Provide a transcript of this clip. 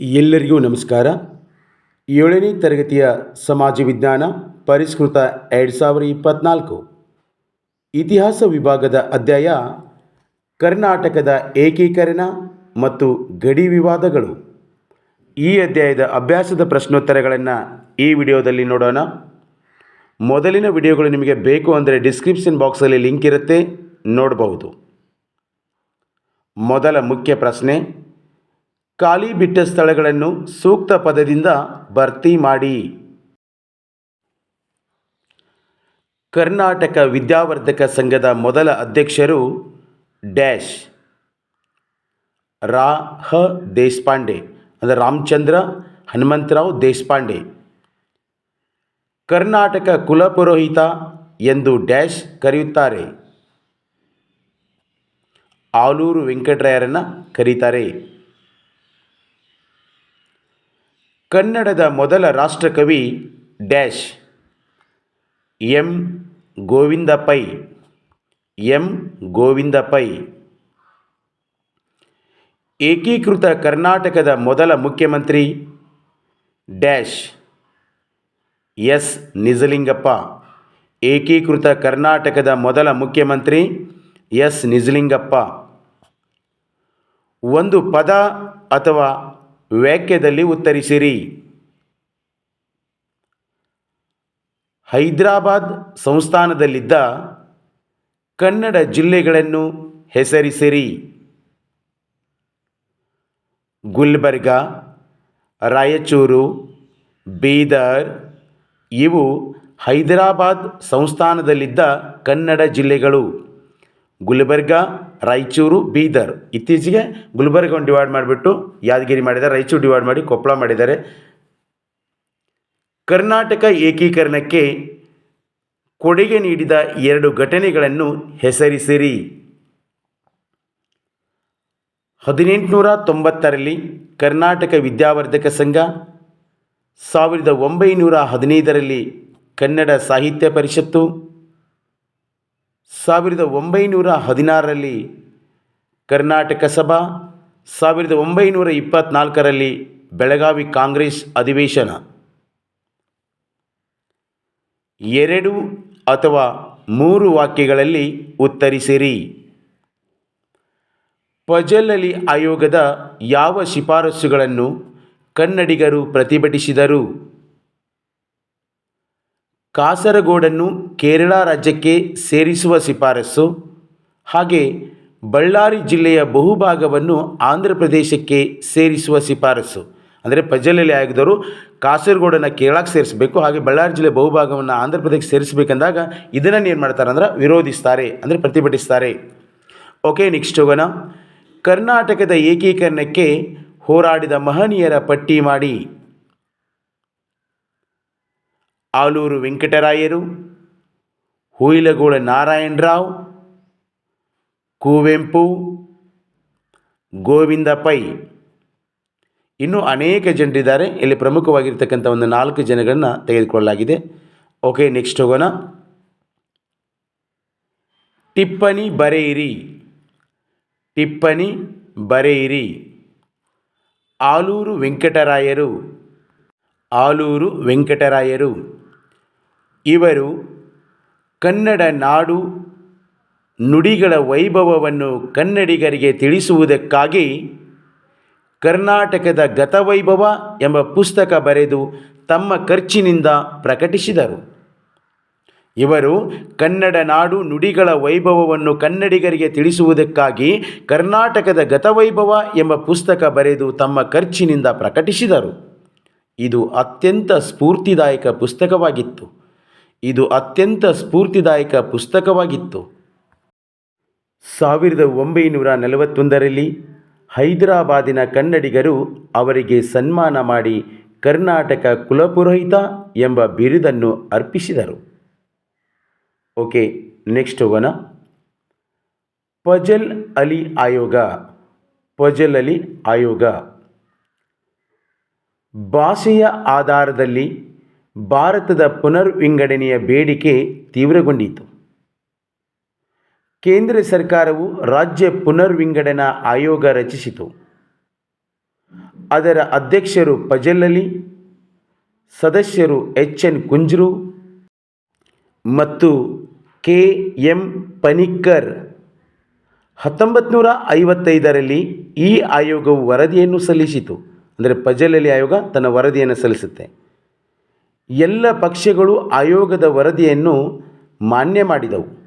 ಎಲ್ಲರಿಗೂ ನಮಸ್ಕಾರ. ಏಳನೇ ತರಗತಿಯ ಸಮಾಜ ವಿಜ್ಞಾನ ಪರಿಷ್ಕೃತ ಎರಡು ಸಾವಿರ ಇಪ್ಪತ್ತ್ನಾಲ್ಕು ಇತಿಹಾಸ ವಿಭಾಗದ ಅಧ್ಯಾಯ, ಕರ್ನಾಟಕದ ಏಕೀಕರಣ ಮತ್ತು ಗಡಿ ವಿವಾದಗಳು. ಈ ಅಧ್ಯಾಯದ ಅಭ್ಯಾಸದ ಪ್ರಶ್ನೋತ್ತರಗಳನ್ನು ಈ ವಿಡಿಯೋದಲ್ಲಿ ನೋಡೋಣ. ಮೊದಲಿನ ವಿಡಿಯೋಗಳು ನಿಮಗೆ ಬೇಕು ಅಂದರೆ ಡಿಸ್ಕ್ರಿಪ್ಷನ್ ಬಾಕ್ಸಲ್ಲಿ ಲಿಂಕ್ ಇರುತ್ತೆ, ನೋಡಬಹುದು. ಮೊದಲ ಮುಖ್ಯ ಪ್ರಶ್ನೆ ಖಾಲಿ ಬಿಟ್ಟ ಸ್ಥಳಗಳನ್ನು ಸೂಕ್ತ ಪದದಿಂದ ಭರ್ತಿ ಮಾಡಿ. ಕರ್ನಾಟಕ ವಿದ್ಯಾವರ್ಧಕ ಸಂಘದ ಮೊದಲ ಅಧ್ಯಕ್ಷರು ಡ್ಯಾಶ್ ರಾ ಹ ದೇಶಪಾಂಡೆ, ಅಂದರೆ ರಾಮಚಂದ್ರ ಹನುಮಂತರಾವ್ ದೇಶಪಾಂಡೆ. ಕರ್ನಾಟಕ ಕುಲಪುರೋಹಿತ ಎಂದು ಡ್ಯಾಶ್ ಕರೆಯುತ್ತಾರೆ. ಆಲೂರು ವೆಂಕಟರಾಯರನ್ನು ಕರೀತಾರೆ. ಕನ್ನಡದ ಮೊದಲ ರಾಷ್ಟ್ರಕವಿ dash. M. Govinda Pai M. Govinda Pai ಏಕೀಕೃತ ಕರ್ನಾಟಕದ ಮೊದಲ ಮುಖ್ಯಮಂತ್ರಿ ಡ್ಯಾಶ್. ಎಸ್. ನಿಜಲಿಂಗಪ್ಪ. ಏಕೀಕೃತ ಕರ್ನಾಟಕದ ಮೊದಲ ಮುಖ್ಯಮಂತ್ರಿ ಎಸ್. ನಿಜಲಿಂಗಪ್ಪ. ಒಂದು ಪದ ಅಥವಾ ವಾಕ್ಯದಲ್ಲಿ ಉತ್ತರಿಸಿರಿ. ಹೈದರಾಬಾದ್ ಸಂಸ್ಥಾನದಲ್ಲಿದ್ದ ಕನ್ನಡ ಜಿಲ್ಲೆಗಳನ್ನು ಹೆಸರಿಸಿರಿ. ಗುಲ್ಬರ್ಗ, ರಾಯಚೂರು, ಬೀದರ್ ಇವು ಹೈದರಾಬಾದ್ ಸಂಸ್ಥಾನದಲ್ಲಿದ್ದ ಕನ್ನಡ ಜಿಲ್ಲೆಗಳು. ಗುಲ್ಬರ್ಗ, ರಾಯಚೂರು, ಬೀದರ್. ಇತ್ತೀಚೆಗೆ ಗುಲ್ಬರ್ಗವನ್ನು ಡಿವೈಡ್ ಮಾಡಿಬಿಟ್ಟು ಯಾದಗಿರಿ ಮಾಡಿದ್ದಾರೆ, ರಾಯಚೂರು ಡಿವೈಡ್ ಮಾಡಿ ಕೊಪ್ಪಳ ಮಾಡಿದ್ದಾರೆ. ಕರ್ನಾಟಕ ಏಕೀಕರಣಕ್ಕೆ ಕೊಡುಗೆ ನೀಡಿದ ಎರಡು ಘಟನೆಗಳನ್ನು ಹೆಸರಿಸಿರಿ. ಹದಿನೆಂಟುನೂರ ತೊಂಬತ್ತರಲ್ಲಿ ಕರ್ನಾಟಕ ವಿದ್ಯಾವರ್ಧಕ ಸಂಘ, ಸಾವಿರದ ಒಂಬೈನೂರ ಹದಿನೈದರಲ್ಲಿ ಕನ್ನಡ ಸಾಹಿತ್ಯ ಪರಿಷತ್ತು ಸಾವಿರದ ಒಂಬೈನೂರ ಹದಿನಾರರಲ್ಲಿ ಕರ್ನಾಟಕ ಸಭಾ, ಸಾವಿರದ ಒಂಬೈನೂರ ಇಪ್ಪತ್ತ್ನಾಲ್ಕರಲ್ಲಿ ಬೆಳಗಾವಿ ಕಾಂಗ್ರೆಸ್ ಅಧಿವೇಶನ. ಎರಡು ಅಥವಾ ಮೂರು ವಾಕ್ಯಗಳಲ್ಲಿ ಉತ್ತರಿಸಿರಿ. ಫಜಲ್ ಆಯೋಗದ ಯಾವ ಶಿಫಾರಸುಗಳನ್ನು ಕನ್ನಡಿಗರು ಪ್ರತಿಭಟಿಸಿದರು? ಕಾಸರಗೋಡನ್ನು ಕೇರಳ ರಾಜ್ಯಕ್ಕೆ ಸೇರಿಸುವ ಶಿಫಾರಸು ಹಾಗೆ ಬಳ್ಳಾರಿ ಜಿಲ್ಲೆಯ ಬಹುಭಾಗವನ್ನು ಆಂಧ್ರ ಪ್ರದೇಶಕ್ಕೆ ಸೇರಿಸುವ ಶಿಫಾರಸ್ಸು. ಅಂದರೆ ಪಜಲಲ್ಲಿ ಆಗಿದವರು ಕಾಸರಗೋಡನ್ನು ಕೇರಳಕ್ಕೆ ಸೇರಿಸಬೇಕು, ಹಾಗೆ ಬಳ್ಳಾರಿ ಜಿಲ್ಲೆ ಬಹುಭಾಗವನ್ನು ಆಂಧ್ರ ಪ್ರದೇಶಕ್ಕೆ ಸೇರಿಸಬೇಕಂದಾಗ ಇದನ್ನು ಏನು ಮಾಡ್ತಾರೆ ಅಂದ್ರೆ ವಿರೋಧಿಸ್ತಾರೆ, ಅಂದರೆ ಪ್ರತಿಭಟಿಸ್ತಾರೆ. ಓಕೆ ನೆಕ್ಸ್ಟ್ ಹೋಗೋಣ. ಕರ್ನಾಟಕದ ಏಕೀಕರಣಕ್ಕೆ ಹೋರಾಡಿದ ಮಹನೀಯರ ಪಟ್ಟಿ ಮಾಡಿ. ಆಲೂರು ವೆಂಕಟರಾಯರು, ಹುಯಿಲಗೋಳ ನಾರಾಯಣರಾವ್, ಕುವೆಂಪು ಗೋವಿಂದ ಪೈ ಇನ್ನೂ ಅನೇಕ ಜನರಿದ್ದಾರೆ. ಇಲ್ಲಿ ಪ್ರಮುಖವಾಗಿರ್ತಕ್ಕಂಥ ಒಂದು ನಾಲ್ಕು ಜನಗಳನ್ನು ತೆಗೆದುಕೊಳ್ಳಲಾಗಿದೆ. ಓಕೆ, ನೆಕ್ಸ್ಟ್ ಹೋಗೋಣ. ಟಿಪ್ಪಣಿ ಬರೆಯಿರಿ. ಟಿಪ್ಪಣಿ ಬರೆಯಿರಿ. ಆಲೂರು ವೆಂಕಟರಾಯರು. ಆಲೂರು ವೆಂಕಟರಾಯರು. ಇವರು ಕನ್ನಡ ನಾಡು ನುಡಿಗಳ ವೈಭವವನ್ನು ಕನ್ನಡಿಗರಿಗೆ ತಿಳಿಸುವುದಕ್ಕಾಗಿ ಕರ್ನಾಟಕದ ಗತವೈಭವ ಎಂಬ ಪುಸ್ತಕ ಬರೆದು ತಮ್ಮ ಖರ್ಚಿನಿಂದ ಪ್ರಕಟಿಸಿದರು. ಇವರು ಕನ್ನಡ ನಾಡು ನುಡಿಗಳ ವೈಭವವನ್ನು ಕನ್ನಡಿಗರಿಗೆ ತಿಳಿಸುವುದಕ್ಕಾಗಿ ಕರ್ನಾಟಕದ ಗತವೈಭವ ಎಂಬ ಪುಸ್ತಕ ಬರೆದು ತಮ್ಮ ಖರ್ಚಿನಿಂದ ಪ್ರಕಟಿಸಿದರು. ಇದು ಅತ್ಯಂತ ಸ್ಫೂರ್ತಿದಾಯಕ ಪುಸ್ತಕವಾಗಿತ್ತು. ಇದು ಅತ್ಯಂತ ಸ್ಫೂರ್ತಿದಾಯಕ ಪುಸ್ತಕವಾಗಿತ್ತು. ಸಾವಿರದ ಒಂಬೈನೂರ ನಲವತ್ತೊಂದರಲ್ಲಿ ಹೈದರಾಬಾದಿನ ಕನ್ನಡಿಗರು ಅವರಿಗೆ ಸನ್ಮಾನ ಮಾಡಿ ಕರ್ನಾಟಕ ಕುಲಪುರೋಹಿತ ಎಂಬ ಬಿರುದನ್ನು ಅರ್ಪಿಸಿದರು. ಓಕೆ, ನೆಕ್ಸ್ಟ್ ಹೋಗೋಣ. ಫಜಲ್ ಅಲಿ ಆಯೋಗ ಫಜಲ್ ಅಲಿ ಆಯೋಗ. ಭಾಷೆಯ ಆಧಾರದಲ್ಲಿ ಭಾರತದ ಪುನರ್ವಿಂಗಡಣೆಯ ಬೇಡಿಕೆ ತೀವ್ರಗೊಂಡಿತು. ಕೇಂದ್ರ ಸರ್ಕಾರವು ರಾಜ್ಯ ಪುನರ್ವಿಂಗಡನಾ ಆಯೋಗ ರಚಿಸಿತು. ಅದರ ಅಧ್ಯಕ್ಷರು ಪಜಲ್ಲಲಿ ಸದಸ್ಯರು ಎಚ್ ಎನ್ ಕುಂಜ್ರು ಮತ್ತು ಕೆ ಎಂ ಪನಿಕ್ಕರ್. ಹತ್ತೊಂಬತ್ತು ನೂರ ಐವತ್ತೈದರಲ್ಲಿ ಈ ಆಯೋಗವು ವರದಿಯನ್ನು ಸಲ್ಲಿಸಿತು. ಅಂದರೆ ಪಜಲ್ ಅಲಿ ಆಯೋಗ ತನ್ನ ವರದಿಯನ್ನು ಸಲ್ಲಿಸುತ್ತೆ. ಎಲ್ಲ ಪಕ್ಷಗಳು ಆಯೋಗದ ವರದಿಯನ್ನು ಮಾನ್ಯ ಮಾಡಿದವು.